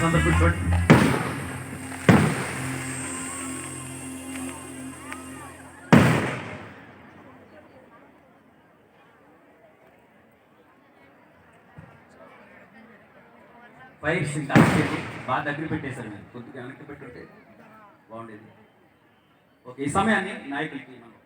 కూర్చోండి ఫైర్ ఇంకా ఆపేది. బాగా దగ్గర పెట్టేశారు మీరు కొద్దిగా వెనక్కి పెట్టుంటే బాగుండేది ఓకే ఈ సమయాన్ని నాయకులకి మనం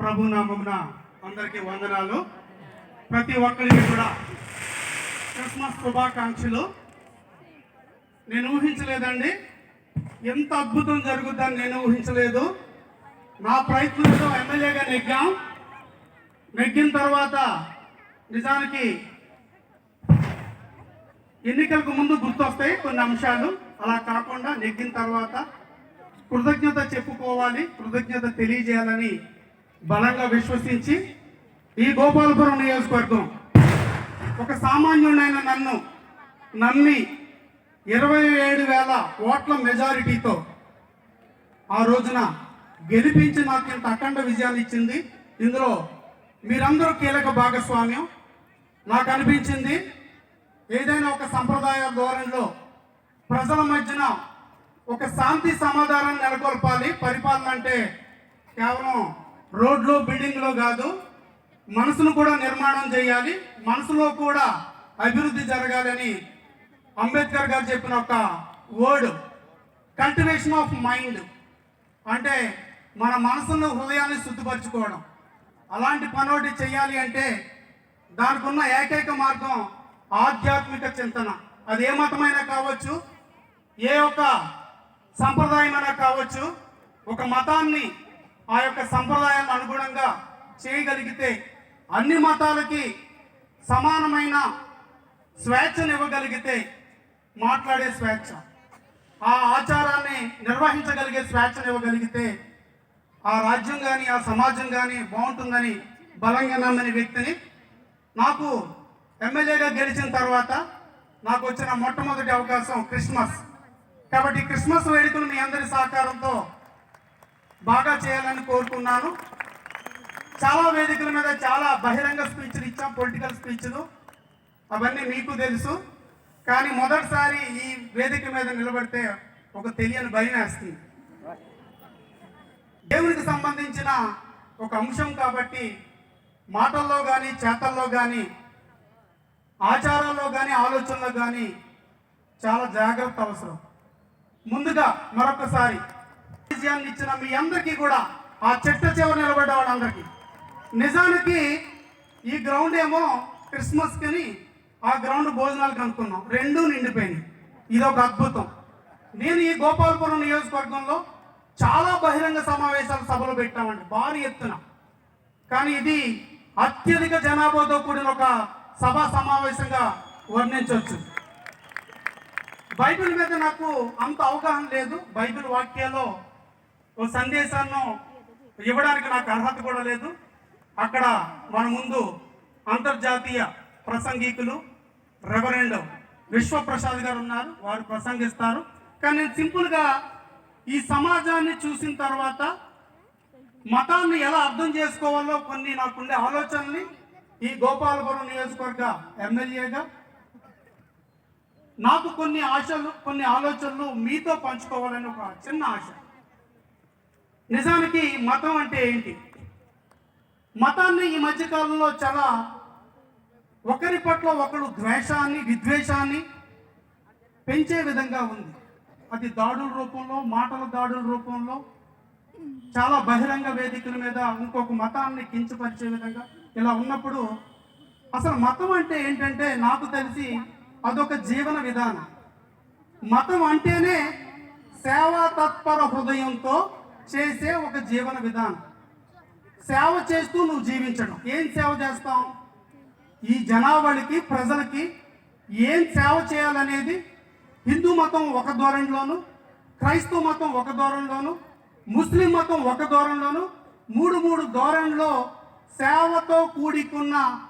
ప్రభు నామమున అందరికీ వందనాలు. ప్రతి ఒక్కరికి కూడా క్రిస్మస్ శుభాకాంక్షలు. నేను ఊహించలేదండి. ఎంత అద్భుతం జరుగుద్దని నేను ఊహించలేదు. నా ప్రయత్నంతో ఎమ్మెల్యేగా నెగ్గాం నెగ్గిన తర్వాత నిజానికి ఎన్నికలకు ముందు గుర్తొస్తాయి కొన్ని అంశాలు. అలా కాకుండా నెగ్గిన తర్వాత కృతజ్ఞత చెప్పుకోవాలి కృతజ్ఞత తెలియజేయాలని బలంగా విశ్వసించి ఈ గోపాలపురం నియోజకవర్గం ఒక సామాన్యుడైన నన్ను నమ్మి ఇరవై ఏడు వేల ఓట్ల మెజారిటీతో ఆ రోజున గెలిపించి నాకు ఇంత అఖండ విజయాన్ని ఇచ్చింది. ఇందులో మీరందరూ కీలక భాగస్వామ్యం. నాకు అనిపించింది ఏదైనా ఒక సంప్రదాయ ధోరణిలో ప్రజల మధ్యన ఒక శాంతి సమాధానం నెలకొల్పాలి. పరిపాలన అంటే కేవలం రోడ్లో బిల్డింగ్లో కాదు మనసును కూడా నిర్మాణం చేయాలి మనసులో కూడా అభివృద్ధి జరగాలని అంబేద్కర్ గారు చెప్పిన ఒక వర్డ్ కల్టివేషన్ ఆఫ్ మైండ్ అంటే మన మనసును హృదయాన్ని శుద్ధిపరచుకోవడం. అలాంటి పనోటి చేయాలి అంటే దానికి ఉన్న ఏకైక మార్గం ఆధ్యాత్మిక చింతన. అది ఏ మతమైనా కావచ్చు ఏ ఒక్క సంప్రదాయమైనా కావచ్చు ఒక మతాన్ని ఆ యొక్క సంప్రదాయాలను అనుగుణంగా చేయగలిగితే అన్ని మతాలకి సమానమైన స్వేచ్ఛను ఇవ్వగలిగితే మాట్లాడే స్వేచ్ఛ ఆ ఆచారాన్ని నిర్వహించగలిగే స్వేచ్ఛను ఇవ్వగలిగితే ఆ రాజ్యం కానీ ఆ సమాజం కానీ బాగుంటుందని బలంగా నమ్మని వ్యక్తిని నాకు ఎమ్మెల్యేగా గెలిచిన తర్వాత నాకు వచ్చిన మొట్టమొదటి అవకాశం క్రిస్మస్. కాబట్టి క్రిస్మస్ వేడుకలు మీ అందరి సహకారంతో బాగా చేయాలని కోరుకున్నాను. చాలా వేదికల మీద చాలా బహిరంగ స్పీచ్లు ఇచ్చాం పొలిటికల్ స్పీచ్లు. అవన్నీ మీకు తెలుసు. కానీ మొదటిసారి ఈ వేదిక మీద నిలబడితే ఒక తెలియని భయం వేస్తుంది. దేవునికి సంబంధించిన ఒక అంశం కాబట్టి మాటల్లో కానీ చేతల్లో కానీ ఆచారాల్లో కానీ ఆలోచనలో కానీ చాలా జాగ్రత్త అవసరం. ముందుగా మరొకసారి విజయాన్ని ఇచ్చిన మీ అందరికీ కూడా ఆ చెట్ట చివర నిలబడ్డ వాళ్ళందరికీ. నిజానికి ఈ గ్రౌండ్ ఏమో క్రిస్మస్కి ఆ గ్రౌండ్ భోజనాలకు అనుకున్నాం రెండూ నిండిపోయినాయి. ఇది ఒక అద్భుతం. నేను ఈ గోపాలపురం నియోజకవర్గంలో చాలా బహిరంగ సమావేశాలు సభలు పెట్టామండి. భారీ ఎత్తున. కానీ ఇది అత్యధిక జనాభాతో కూడిన ఒక సభా సమావేశంగా వర్ణించవచ్చు. బైబిల్ మీద నాకు అంత అవగాహన లేదు. బైబిల్ వాక్యాల్లో ఓ సందేశాన్ని ఇవ్వడానికి నాకు అర్హత కూడా లేదు. అక్కడ మన ముందు అంతర్జాతీయ ప్రసంగికులు రెవరెండ్ విశ్వప్రసాద్ గారు ఉన్నారు. వారు ప్రసంగిస్తారు. కానీ నేను సింపుల్గా ఈ సమాజాన్ని చూసిన తర్వాత మతాన్ని ఎలా అర్థం చేసుకోవాలో కొన్ని నాకుండే ఆలోచనల్ని ఈ గోపాలపురం నియోజకవర్గ ఎమ్మెల్యేగా నాకు కొన్ని ఆశలు కొన్ని ఆలోచనలు మీతో పంచుకోవాలని ఒక చిన్న ఆశ. నిజానికి మతం అంటే ఏంటి? మతాన్ని ఈ మధ్యకాలంలో చాలా ఒకరి పట్ల ఒకరు ద్వేషాన్ని విద్వేషాన్ని పెంచే విధంగా ఉంది. అది దాడుల రూపంలో మాటల దాడుల రూపంలో చాలా బహిరంగ వేదికల మీద ఇంకొక మతాన్ని కించపరిచే విధంగా ఇలా ఉన్నప్పుడు అసలు మతం అంటే ఏంటంటే నాకు తెలిసి అదొక జీవన విధానం. మతం అంటేనే సేవా తత్పర హృదయంతో చేసే ఒక జీవన విధానం. సేవ చేస్తూ నువ్వు జీవించడం. ఏం సేవ చేస్తావు? ఈ జనాభాకి ప్రజలకి ఏం సేవ చేయాలనేది హిందూ మతం ఒక ధోరణిలోను క్రైస్తవ మతం ఒక ధోరణిలోను ముస్లిం మతం ఒక ధోరణిలోను మూడు మూడు ధోరణిలో సేవతో కూడికున్న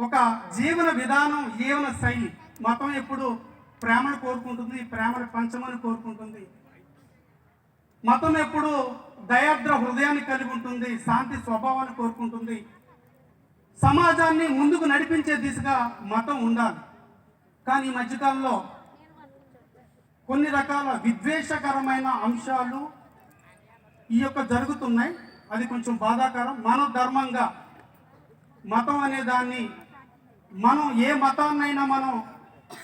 ఒక జీవన విధానం జీవన శైలి. మతం ఎప్పుడు ప్రేమను కోరుకుంటుంది ప్రేమను పంచమని కోరుకుంటుంది. మతం ఎప్పుడు దయాద్ర హృదయాన్ని కలిగి ఉంటుంది శాంతి స్వభావాన్ని కోరుకుంటుంది. సమాజాన్ని ముందుకు నడిపించే దిశగా మతం ఉండాలి. కానీ ఈ మధ్యకాలంలో కొన్ని రకాల విద్వేషకరమైన అంశాలు ఈ యొక్క జరుగుతున్నాయి. అది కొంచెం బాధాకరం. మన ధర్మంగా మతం అనే దాన్ని మనం ఏ మతాన్నైనా మనం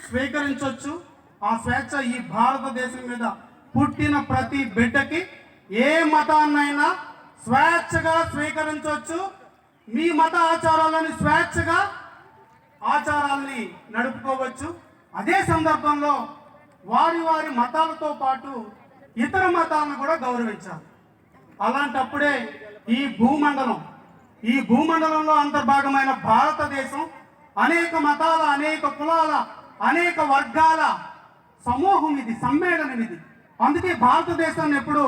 స్వీకరించవచ్చు ఆ స్వేచ్ఛ ఈ భారతదేశం మీద పుట్టిన ప్రతి బిడ్డకి ఏ మతాన్నైనా స్వేచ్ఛగా స్వీకరించవచ్చు. మీ మత ఆచారాలని స్వేచ్ఛగా ఆచారాల్ని నడుపుకోవచ్చు. అదే సందర్భంలో వారి వారి మతాలతో పాటు ఇతర మతాలను కూడా గౌరవించాలి. అలాంటప్పుడే ఈ భూమండలం ఈ భూమండలంలో అంతర్భాగమైన భారతదేశం అనేక మతాల అనేక కులాల అనేక వర్గాల సమూహం ఇది సమ్మేళనం ఇది. అందుకే భారతదేశాన్ని ఎప్పుడు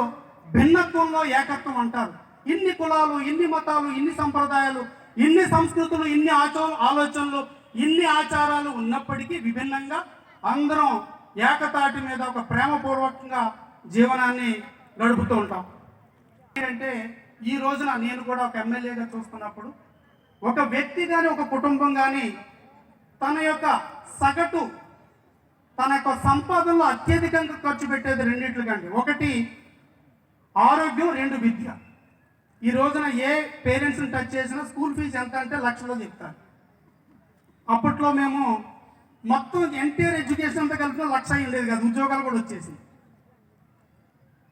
భిన్నత్వంలో ఏకత్వం అంటారు. ఇన్ని కులాలు ఇన్ని మతాలు ఇన్ని సంప్రదాయాలు ఇన్ని సంస్కృతులు ఇన్ని ఆచో ఆలోచనలు ఇన్ని ఆచారాలు ఉన్నప్పటికీ విభిన్నంగా అందరం ఏకతాటి మీద ఒక ప్రేమపూర్వకంగా జీవనాన్ని గడుపుతూ ఉంటాం. ఏంటంటే ఈ రోజున నేను కూడా ఒక ఎమ్మెల్యేగా చూస్తున్నప్పుడు ఒక వ్యక్తి కానీ ఒక కుటుంబం కానీ తన యొక్క సగటు తన యొక్క సంపాదనలో అత్యధికంగా ఖర్చు పెట్టేది రెండింటి కంటే ఒకటి ఆరోగ్యం రెండు విద్య. ఈ రోజున ఏ పేరెంట్స్ని టచ్ చేసినా స్కూల్ ఫీజు ఎంత అంటే లక్షలో చెప్తారు. అప్పట్లో మేము మొత్తం ఎన్టీఆర్ ఎడ్యుకేషన్ అంతా కలిపిన లక్ష అయ్యింది కాదు ఉద్యోగాలు కూడా వచ్చేసింది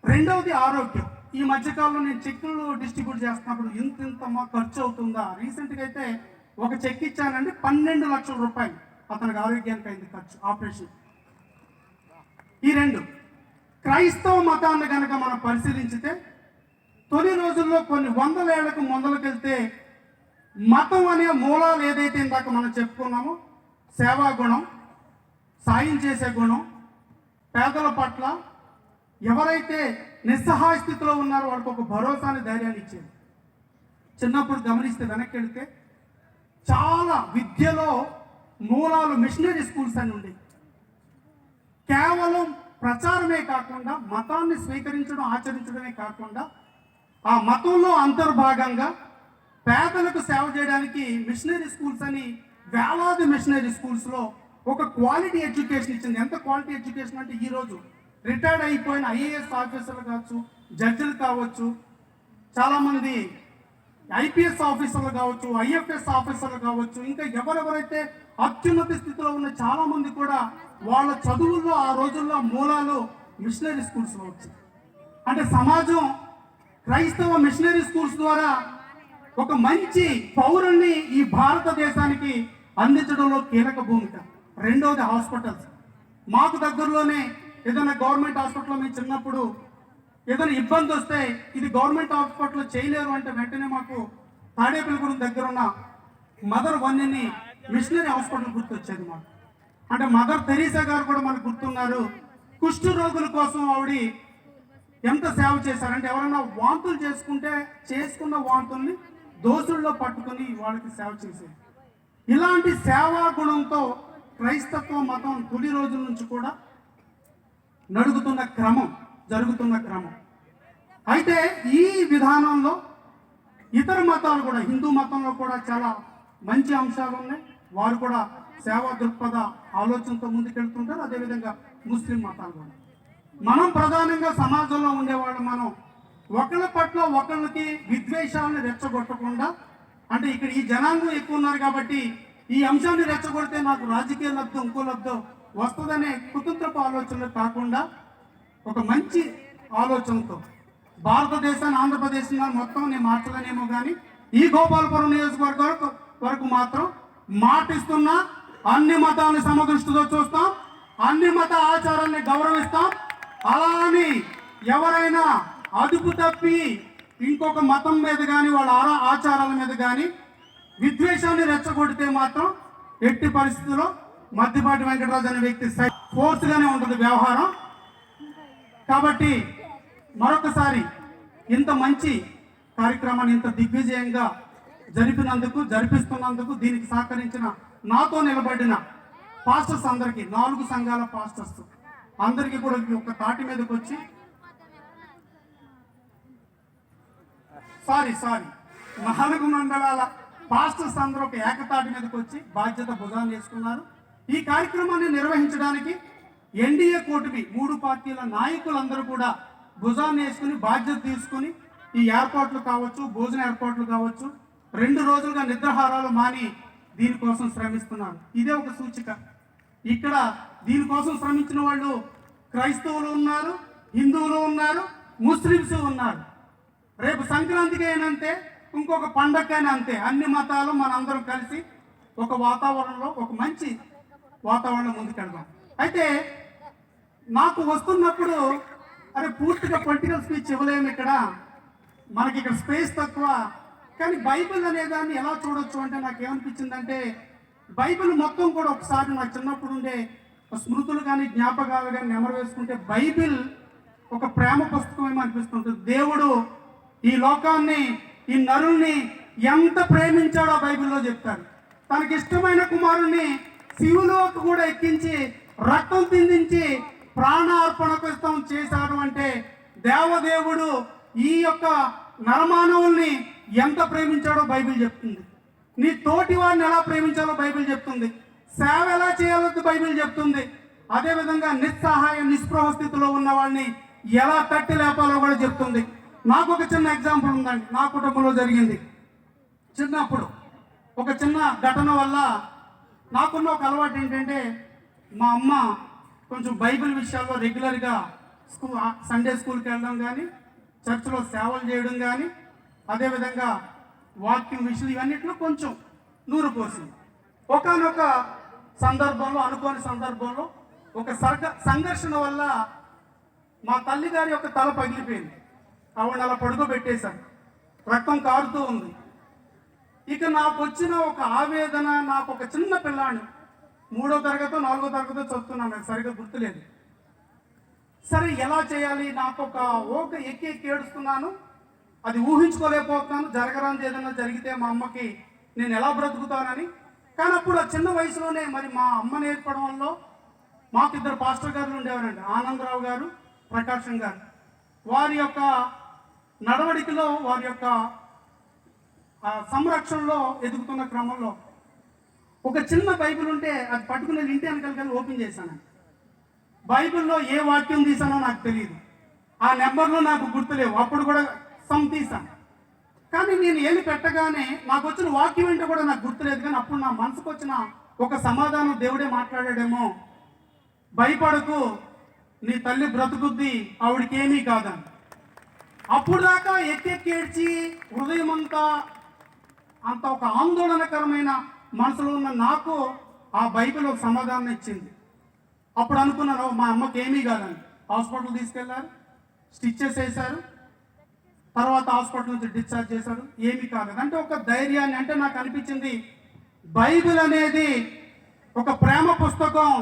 రెండవది ఆరోగ్యం. ఈ మధ్యకాలంలో నేను చెక్కులు డిస్ట్రిబ్యూట్ చేస్తున్నప్పుడు ఇంత ఇంత మా ఖర్చు అవుతుందా? రీసెంట్గా అయితే ఒక చెక్ ఇచ్చానండి పన్నెండు లక్షల రూపాయలు. అతనికి ఆరోగ్యానికి అయింది ఖర్చు ఆపరేషన్. ఈ రెండు. క్రైస్తవ మతాన్ని కనుక మనం పరిశీలించితే తొలి రోజుల్లో కొన్ని వందల ఏళ్ళకు మొదలుకెళ్తే మతం అనే మూలాలు ఏదైతే ఇందాక మనం చెప్పుకున్నామో సేవా గుణం సాయం చేసే గుణం పేదల పట్ల ఎవరైతే నిస్సహాయ స్థితిలో ఉన్నారో వాళ్ళకి ఒక భరోసాని ధైర్యాన్ని ఇచ్చేది. చిన్నప్పుడు గమనిస్తే వెనక్కి వెళితే చాలా విద్యలో మూలాలు మిషనరీ స్కూల్స్ అని ఉండేవి. కేవలం ప్రచారమే కాకుండా మతాన్ని స్వీకరించడం ఆచరించడమే కాకుండా ఆ మతంలో అంతర్భాగంగా పేదలకు సేవ చేయడానికి మిషనరీ స్కూల్స్ అని వేలాది మిషనరీ స్కూల్స్లో ఒక క్వాలిటీ ఎడ్యుకేషన్ ఇచ్చింది. ఎంత క్వాలిటీ ఎడ్యుకేషన్ అంటే ఈరోజు రిటైర్డ్ అయిపోయిన ఐఏఎస్ ఆఫీసర్లు కావచ్చు జడ్జిలు కావచ్చు చాలామంది ఐపీఎస్ ఆఫీసర్లు కావచ్చు ఐఎఫ్ఎస్ ఆఫీసర్లు కావచ్చు ఇంకా ఎవరెవరైతే అత్యున్నత స్థితిలో ఉన్న చాలా మంది కూడా వాళ్ళ చదువుల్లో ఆ రోజుల్లో మూలాలు మిషనరీ స్కూల్స్లో వచ్చాయి. అంటే సమాజం క్రైస్తవ మిషనరీ స్కూల్స్ ద్వారా ఒక మంచి పౌరుణ్ణి ఈ భారతదేశానికి అందించడంలో కీలక భూమిక. రెండవది హాస్పిటల్స్ మాకు దగ్గరలోనే ఏదైనా గవర్నమెంట్ హాస్పిటల్లో మేము చిన్నప్పుడు ఏదైనా ఇబ్బంది వస్తే ఇది గవర్నమెంట్ హాస్పిటల్ చేయలేరు అంటే వెంటనే మాకు తాడేపల్లిగూడెం దగ్గర ఉన్న మదర్ వన్ని మిషనరీ హాస్పిటల్ గుర్తొచ్చేది మాకు. అంటే మదర్ తెరీసా గారు కూడా మనకు గుర్తున్నారు. కుష్ఠ రోగుల కోసం ఆవిడ ఎంత సేవ చేశారంటే ఎవరైనా వాంతులు చేసుకుంటే చేసుకున్న వాంతుల్ని దోసుల్లో పట్టుకొని వాళ్ళకి సేవ చేసేది. ఇలాంటి సేవా గుణంతో క్రైస్తత్వ మతం తొలి రోజుల నుంచి కూడా నడుగుతున్న క్రమం జరుగుతున్న క్రమం. అయితే ఈ విధానంలో ఇతర మతాలు కూడా హిందూ మతంలో కూడా చాలా మంచి అంశాలు ఉన్నాయి వారు కూడా సేవా దృక్పథ ఆలోచనతో ముందుకెళ్తుంటారు. అదేవిధంగా ముస్లిం మతాలు కూడా. మనం ప్రధానంగా సమాజంలో ఉండేవాళ్ళు మనం. ఒకళ్ళ పట్ల ఒకళ్ళకి విద్వేషాలను రెచ్చగొట్టకుండా అంటే ఇక్కడ ఈ జనాంగం ఎక్కువ ఉన్నారు కాబట్టి ఈ అంశాన్ని రెచ్చగొడితే నాకు రాజకీయ లబ్ధం ఇంకో లబ్ధం వస్తుందనే కుతంత్రపు ఆలోచనలు కాకుండా ఒక మంచి ఆలోచనతో భారతదేశాన్ని ఆంధ్రప్రదేశ్ మొత్తం నేను మార్చలేనేమో కానీ ఈ గోపాలపురం నియోజకవర్గం వరకు- వరకు మాత్రం మాటిస్తున్నా అన్ని మతాలని సమదృష్టితో చూస్తాం అన్ని మత ఆచారాన్ని గౌరవిస్తాం. అలా అని ఎవరైనా అదుపు తప్పి ఇంకొక మతం మీద కానీ వాళ్ళ ఆచారాల మీద కానీ విద్వేషాన్ని రెచ్చగొడితే మాత్రం ఎట్టి పరిస్థితుల్లో మద్దిపాటి వెంకటరాజు అనే వ్యక్తి ఫోర్స్గానే ఉంటుంది వ్యవహారం. కాబట్టి మరొకసారి ఇంత మంచి కార్యక్రమాన్ని ఇంత దిగ్విజయంగా జరిపినందుకు జరిపిస్తున్నందుకు దీనికి సహకరించిన నాతో నిలబడిన పాస్టర్స్ అందరికీ నాలుగు సంఘాల పాస్టర్స్ అందరికీ కూడా ఒక తాటి మీదకి వచ్చి సారీ సారీ. నాలుగు మండలాల పాస్టర్స్ అందరూ ఒక ఏకతాటి మీదకి వచ్చి బాధ్యత భుజాన్ని వేసుకున్నారు. ఈ కార్యక్రమాన్ని నిర్వహించడానికి ఎన్డీఏ కూటమి మూడు పార్టీల నాయకులందరూ కూడా భుజాన్ని వేసుకుని బాధ్యత తీసుకుని ఈ ఏర్పాట్లు కావచ్చు భోజన ఏర్పాట్లు కావచ్చు రెండు రోజులుగా నిద్రహారాలు మాని దీనికోసం శ్రమిస్తున్నారు. ఇదే ఒక సూచిక. ఇక్కడ దీనికోసం శ్రమించిన వాళ్ళు క్రైస్తవులు ఉన్నారు హిందువులు ఉన్నారు ముస్లిమ్స్ ఉన్నారు. రేపు సంక్రాంతికి అయినంతే ఇంకొక పండగకైనా అంతే. అన్ని మతాలు మనందరం కలిసి ఒక వాతావరణంలో ఒక మంచి వాతావరణం ముందుకెళ్దాం అయితే నాకు వస్తున్నప్పుడు అరే పూర్తిగా పొలిటికల్ స్పీచ్ ఇవ్వలేము ఇక్కడ. మనకి ఇక్కడ స్పేస్ తక్కువ. కానీ బైబిల్ అనే దాన్ని ఎలా చూడొచ్చు అంటే నాకు ఏమనిపించిందంటే బైబిల్ మొత్తం కూడా ఒకసారి నాకు చిన్నప్పుడు ఉండే స్మృతులు కానీ జ్ఞాపకాలు కానీ నెమరు వేసుకుంటే బైబిల్ ఒక ప్రేమ పుస్తకం ఏమో అనిపిస్తుంటుంది. దేవుడు ఈ లోకాన్ని ఈ నరుల్ని ఎంత ప్రేమించాడో బైబిల్లో చెప్తారు తనకి ఇష్టమైన కుమారుణ్ణి శివులోకి కూడా ఎక్కించి రక్తం చిందించి ప్రాణార్పణకృతం చేశాడు అంటే దేవదేవుడు ఈ యొక్క నరమానవుల్ని ఎంత ప్రేమించాడో బైబిల్ చెప్తుంది. నీ తోటి వాడిని ఎలా ప్రేమించాలో బైబిల్ చెప్తుంది. సేవ ఎలా చేయాలో బైబిల్ చెప్తుంది. అదేవిధంగా నిస్సహాయ నిస్పృహ స్థితిలో ఉన్న వాడిని ఎలా తట్టి లేపాలో కూడా చెప్తుంది. నాకు ఒక చిన్న ఎగ్జాంపుల్ ఉందండి. నా కుటుంబంలో జరిగింది. చిన్నప్పుడు ఒక చిన్న ఘటన వల్ల నాకున్న ఒక అలవాటు ఏంటంటే మా అమ్మ కొంచెం బైబిల్ విషయాల్లో రెగ్యులర్గా స్కూల్ సండే స్కూల్కి వెళ్ళడం కానీ చర్చ్లో సేవలు చేయడం కానీ అదేవిధంగా వాక్యం విషయం ఇవన్నిట్లో కొంచెం నూరు పోసింది ఒకనొక సందర్భంలో అనుకోని సందర్భంలో ఒక సర్గ సంఘర్షణ వల్ల మా తల్లిగారి యొక్క తల పగిలిపోయింది. ఆవిడ అలా పడుకోబెట్టేశాను రక్తం కారుతూ ఉంది. ఇక నాకు వచ్చిన ఒక ఆవేదన నాకు ఒక చిన్న పిల్లాడు మూడో తరగతో నాలుగో తరగతో చదువుతున్నాను. నాకు సరిగ్గా గుర్తులేదు. సరే ఎలా చేయాలి? నాకు ఒక ఓక ఎక్కి ఎక్కి ఏడుస్తున్నాను. అది ఊహించుకోలేకపోతున్నాను. జరగరాని ఏదైనా జరిగితే మా అమ్మకి నేను ఎలా బ్రతుకుతానని. కానీ అప్పుడు ఆ చిన్న వయసులోనే మరి మా అమ్మ నేర్పడం వల్ల మాకు ఇద్దరు పాస్టర్ గారు ఉండేవారండి. ఆనందరావు గారు ప్రకాశం గారు. వారి యొక్క నడవడికలో వారి యొక్క సంరక్షణలో ఎదుగుతున్న క్రమంలో ఒక చిన్న బైబిల్ ఉంటే అది పట్టుకుని ఇంటి వెనకాలకెళ్ళి ఓపెన్ చేశాను. బైబిల్లో ఏ వాక్యం తీసానో నాకు తెలియదు. ఆ నెంబర్లో నాకు గుర్తులేవు. అప్పుడు కూడా సమ్ కానీ నేను ఏమి పెట్టగానే నాకు వచ్చిన వాక్యం ఏంటో కూడా నాకు గుర్తులేదు కానీ అప్పుడు నా మనసుకు వచ్చిన ఒక సమాధానం దేవుడే మాట్లాడాడేమో. భయపడకు నీ తల్లి బ్రతుకుద్ది ఆవిడకేమీ కాదని అప్పుడు దాకా ఎక్కెక్కి ఏడ్చి హృదయం అంతా అంత ఒక ఆందోళనకరమైన మనసులో ఉన్న నాకు ఆ బైబిల్ ఒక సమాధానం ఇచ్చింది. అప్పుడు అనుకున్నాను మా అమ్మకి ఏమీ కాదని హాస్పిటల్ తీసుకెళ్ళారు స్టిచ్చెస్ వేశారు తర్వాత హాస్పిటల్ నుంచి డిశ్చార్జ్ చేశారు ఏమీ కాలేదు. అంటే ఒక ధైర్యాన్ని అంటే నాకు అనిపించింది బైబిల్ అనేది ఒక ప్రేమ పుస్తకం.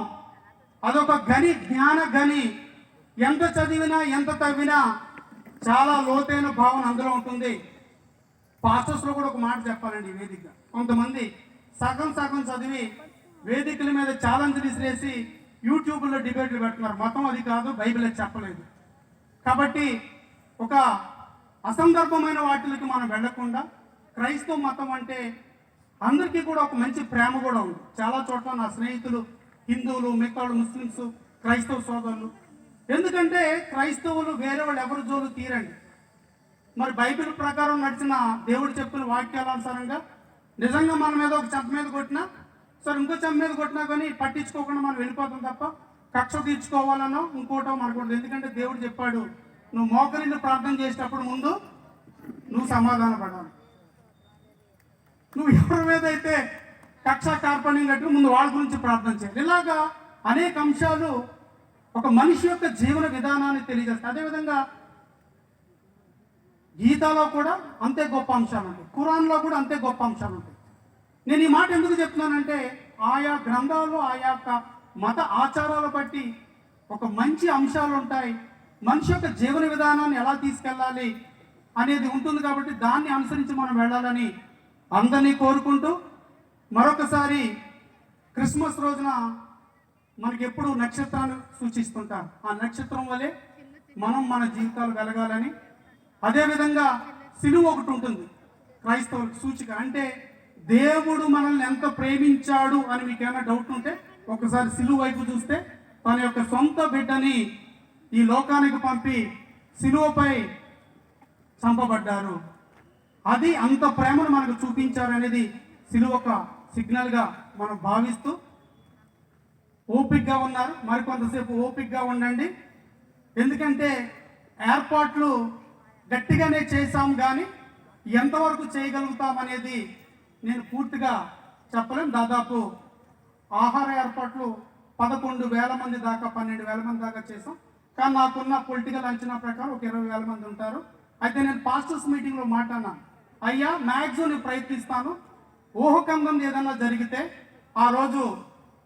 అదొక గని జ్ఞాన గని ఎంత చదివినా ఎంత తవ్వినా చాలా లోతైన భావన అందులో ఉంటుంది. పాస్టర్స్లో కూడా ఒక మాట చెప్పాలండి వేదిక. కొంతమంది సగం సగం చదివి వేదికల మీద ఛాలెంజ్ విసిరేసి యూట్యూబ్లో డిబేట్లు పెడుతున్నారు. మతం అది కాదు బైబిల్ అది చెప్పలేదు. కాబట్టి ఒక అసందర్భమైన వాటికి మనం వెళ్ళకుండా క్రైస్తవ మతం అంటే అందరికీ కూడా ఒక మంచి ప్రేమ కూడా ఉంది. చాలా చోట్ల నా స్నేహితులు హిందువులు మిగతా ముస్లిమ్స్ క్రైస్తవ సోదరులు. ఎందుకంటే క్రైస్తవులు వేరే వాళ్ళు ఎవరి జోలు తీరండి. మరి బైబిల్ ప్రకారం నడిచిన దేవుడు చెప్పిన వాక్యాలనుసారంగా నిజంగా మన మీద ఒక చెంప మీద కొట్టినా సరే ఇంకో చెంప మీద కొట్టినా కానీ పట్టించుకోకుండా మనం వెళ్ళిపోతాం తప్ప కక్ష తీర్చుకోవాలనో ఇంకోటో మనకూడదు ఎందుకంటే దేవుడు చెప్పాడు నువ్వు మోకరిని ప్రార్థన చేసేటప్పుడు ముందు నువ్వు సమాధాన పడాలి. నువ్వు ఎవరి మీద అయితే కక్ష కార్పణ్యం కట్టి ముందు వాళ్ళ గురించి ప్రార్థన చేయాలి. ఇలాగా అనేక అంశాలు ఒక మనిషి యొక్క జీవన విధానాన్ని తెలియజేస్తాయి. అదేవిధంగా గీతాలో కూడా అంతే గొప్ప అంశాలు ఉంటాయి. ఖురాన్లో కూడా అంతే గొప్ప అంశాలు ఉంటాయి. నేను ఈ మాట ఎందుకు చెప్తున్నానంటే ఆయా గ్రంథాలు ఆయా యొక్క మత ఆచారాల బట్టి ఒక మంచి అంశాలు ఉంటాయి. మనిషి యొక్క జీవన విధానాన్ని ఎలా తీసుకెళ్ళాలి అనేది ఉంటుంది కాబట్టి దాన్ని అనుసరించి మనం వెళ్ళాలని అందరినీ కోరుకుంటూ మరొకసారి క్రిస్మస్ రోజున మనకి ఎప్పుడు నక్షత్రాలు సూచిస్తుంటారు. ఆ నక్షత్రం వలె మనం మన జీవితాలు వెలగాలని. అదేవిధంగా సిలువ ఒకటి ఉంటుంది. క్రైస్తవులకు సూచిక. అంటే దేవుడు మనల్ని ఎంత ప్రేమించాడు అని మీకు ఏమైనా డౌట్ ఉంటే ఒకసారి సిలువ వైపు చూస్తే తన యొక్క సొంత బిడ్డని ఈ లోకానికి పంపి సిలువపై చంపబడ్డారు. అది అంత ప్రేమను మనకు చూపించారనేది సిలువ ఒక సిగ్నల్గా మనం భావిస్తూ ఓపిక్గా ఉన్నారు. మరికొంతసేపు ఓపిక్గా ఉండండి. ఎందుకంటే ఏర్పాట్లు గట్టిగానే చేశాం కానీ ఎంతవరకు చేయగలుగుతాం అనేది నేను పూర్తిగా చెప్పలేం. దాదాపు ఆహార ఏర్పాట్లు పదకొండు వేల మంది దాకా పన్నెండు వేల మంది దాకా చేసాం కానీ నాకున్న పొలిటికల్ అంచనా ప్రకారం ఒక ఇరవై వేల మంది ఉంటారు. అయితే నేను పాస్టర్స్ మీటింగ్లో మాట్లాడినాను అయ్యా మ్యాక్సిమం నేను ప్రయత్నిస్తాను. ఊహకందం ఏదైనా జరిగితే ఆ రోజు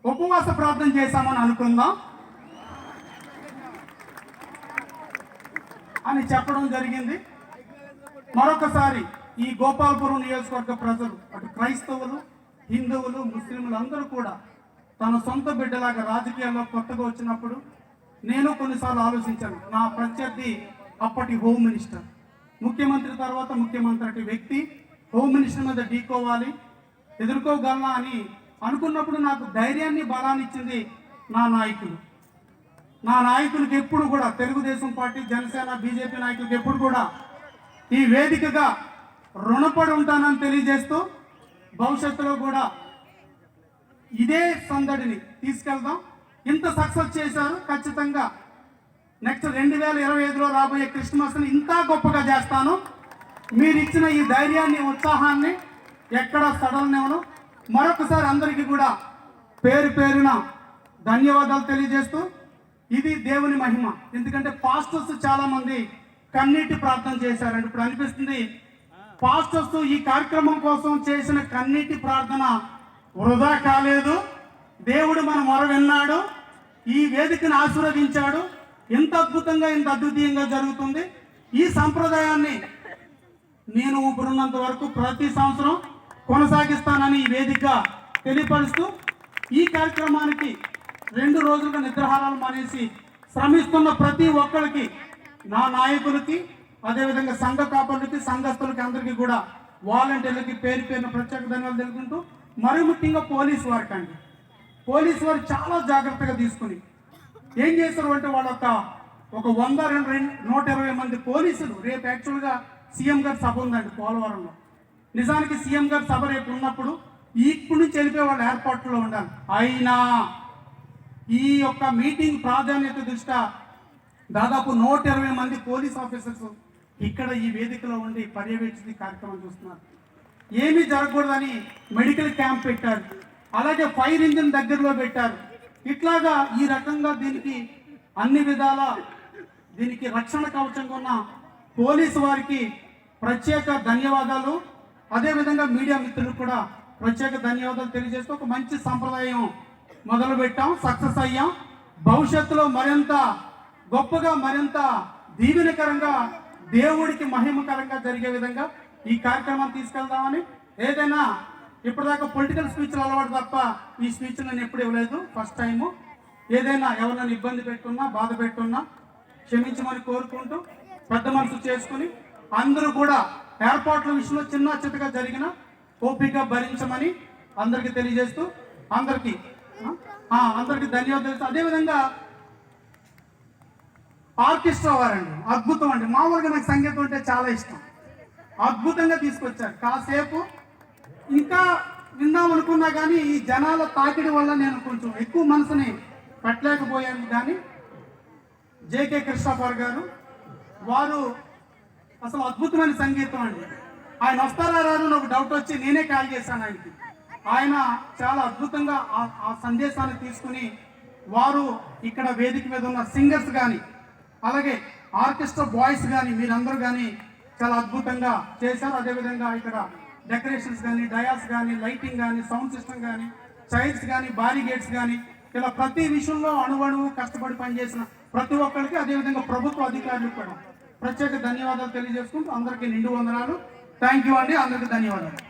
ఉపవాస ప్రార్థన చేశామని అనుకుందాం అని చెప్పడం జరిగింది. మరొకసారి ఈ గోపాల్పురం నియోజకవర్గ ప్రజలు అటు క్రైస్తవులు హిందువులు ముస్లింలు అందరూ కూడా తన సొంత బిడ్డలాగా రాజకీయాల్లో కొత్తగా వచ్చినప్పుడు నేను కొన్నిసార్లు ఆలోచించాను నా ప్రత్యర్థి అప్పటి హోమ్ మినిస్టర్ ముఖ్యమంత్రి తర్వాత ముఖ్యమంత్రి అంటే వ్యక్తి హోమ్ మినిస్టర్ మీద ఢీకోవాలి ఎదుర్కోగలనా అని అనుకున్నప్పుడు నాకు ధైర్యాన్ని బలాన్ని ఇచ్చింది నా నాయకులు. నా నాయకులకు ఎప్పుడు కూడా తెలుగుదేశం పార్టీ జనసేన బీజేపీ నాయకులకు ఎప్పుడు కూడా ఈ వేదికగా రుణపడి ఉంటానని తెలియజేస్తూ భవిష్యత్తులో కూడా ఇదే సందడిని తీసుకెళ్దాం. ఇంత సక్సెస్ చేశారు ఖచ్చితంగా. నెక్స్ట్ రెండు వేల ఇరవై ఐదులో రాబోయే క్రిస్మస్ని ఇంత గొప్పగా చేస్తాను. మీరు ఇచ్చిన ఈ ధైర్యాన్ని ఉత్సాహాన్ని ఎక్కడ సడలనివ్వను మరొకసారి అందరికీ కూడా పేరు పేరున ధన్యవాదాలు తెలియజేస్తూ ఇది దేవుని మహిమ. ఎందుకంటే పాస్టర్స్ చాలామంది కన్నీటి ప్రార్థన చేశారండి. ఇప్పుడు అనిపిస్తుంది పాస్టర్స్ ఈ కార్యక్రమం కోసం చేసిన కన్నీటి ప్రార్థన వృధా కాలేదు. దేవుడు మన మొర విన్నాడు ఈ వేదికను ఆశీర్వదించాడు. ఇంత అద్భుతంగా ఇంత అద్వితీయంగా జరుగుతుంది. ఈ సంప్రదాయాన్ని నేను ఇప్పుడున్నంత వరకు ప్రతి సంవత్సరం కొనసాగిస్తానని ఈ వేదిక తెలియపరుస్తూ ఈ కార్యక్రమానికి రెండు రోజులుగా నిద్రహారాలు మానేసి శ్రమిస్తున్న ప్రతి ఒక్కరికి నా నాయకులకి అదేవిధంగా సంఘ కాపర్లకి సంఘస్థులకి అందరికీ కూడా వాలంటీర్లకి పేరు పేరున ప్రత్యేక ధన్యవాదాలు తెలుపుకుంటూ మరి ముఖ్యంగా పోలీసు వారికి అండి పోలీసు వారు చాలా జాగ్రత్తగా తీసుకుని ఏం చేస్తారు అంటే వాళ్ళ ఒక ఒక వంద రెండు రెండు నూట ఇరవై మంది పోలీసులు రేపు యాక్చువల్గా సీఎం గారి సభ ఉందండి పోలవరంలో. నిజానికి సీఎం గారి సభ రేపు ఉన్నప్పుడు ఇప్పుడు నుంచి వెళ్ళిపోయి వాళ్ళ ఏర్పాట్లో ఉండాలి. అయినా ఈ యొక్క మీటింగ్ ప్రాధాన్యత దృష్ట్యా దాదాపు నూట ఇరవై మంది పోలీస్ ఆఫీసర్స్ ఇక్కడ ఈ వేదికలో ఉండి పర్యవేక్షించి కార్యక్రమం చూస్తున్నారు. ఏమీ జరగకూడదని మెడికల్ క్యాంప్ పెట్టారు. అలాగే ఫైర్ ఇంజిన్ దగ్గరలో పెట్టారు. ఇట్లాగా ఈ రకంగా దీనికి అన్ని విధాల దీనికి రక్షణ కవచంగా ఉన్న పోలీసు వారికి ప్రత్యేక ధన్యవాదాలు. అదేవిధంగా మీడియా మిత్రులకు కూడా ప్రత్యేక ధన్యవాదాలు తెలియజేస్తూ ఒక మంచి సంప్రదాయం మొదలు పెట్టాం సక్సెస్ అయ్యాం. భవిష్యత్తులో మరింత గొప్పగా మరింత దీవెనకరంగా దేవుడికి మహిమకరంగా జరిగే విధంగా ఈ కార్యక్రమాన్ని తీసుకెళ్దామని ఏదైనా ఇప్పటిదాకా పొలిటికల్ స్పీచ్లు అలవాటు తప్ప ఈ స్పీచ్ నేను ఎప్పుడు ఇవ్వలేదు. ఫస్ట్ టైము ఏదైనా ఎవరైనా ఇబ్బంది పెట్టున్నా బాధ పెట్టున్నా క్షమించమని కోరుకుంటూ పెద్ద మనసు చేసుకుని అందరూ కూడా ఏర్పాట్ల విషయంలో చిన్న చిన్నగా జరిగిన ఓపిక భరించమని అందరికీ తెలియజేస్తూ అందరికీ అందరికీ ధన్యవాదాలు అదేవిధంగా ఆర్కెస్ట్రా వారండి అద్భుతం అండి. మామూలుగా నాకు సంగీతం అంటే చాలా ఇష్టం. అద్భుతంగా తీసుకొచ్చారు. కాసేపు ఇంకా విందాం అనుకున్నా కానీ ఈ జనాల తాకిడి వల్ల నేను కొంచెం ఎక్కువ మనసుని పెట్టలేకపోయాను కానీ జేకే కృష్ణాపర్ గారు వారు అసలు అద్భుతమైన సంగీతం అండి. ఆయన వస్తారా రారు నాకు డౌట్ వచ్చి నేనే కాల్ చేశాను ఆయనకి. ఆయన చాలా అద్భుతంగా ఆ- ఆ సందేశాన్ని తీసుకుని వారు ఇక్కడ వేదిక మీద ఉన్న సింగర్స్ కానీ అలాగే ఆర్కెస్ట్రా బాయ్స్ కానీ మీరందరూ కానీ చాలా అద్భుతంగా చేశారు. అదేవిధంగా ఇక్కడ డెకరేషన్స్ కానీ డయాస్ కానీ లైటింగ్ కానీ సౌండ్ సిస్టమ్ కానీ చైర్స్ కానీ బారిగేట్స్ కానీ ఇలా ప్రతి విషయంలో అణువణువు కష్టపడి పనిచేసిన ప్రతి ఒక్కరికి అదేవిధంగా ప్రభుత్వ అధికారులకు కూడా ప్రత్యేక ధన్యవాదాలు తెలియజేసుకుంటూ అందరికీ నిండు వందనాలు. థ్యాంక్ యూ అండి. అందరికీ ధన్యవాదాలు.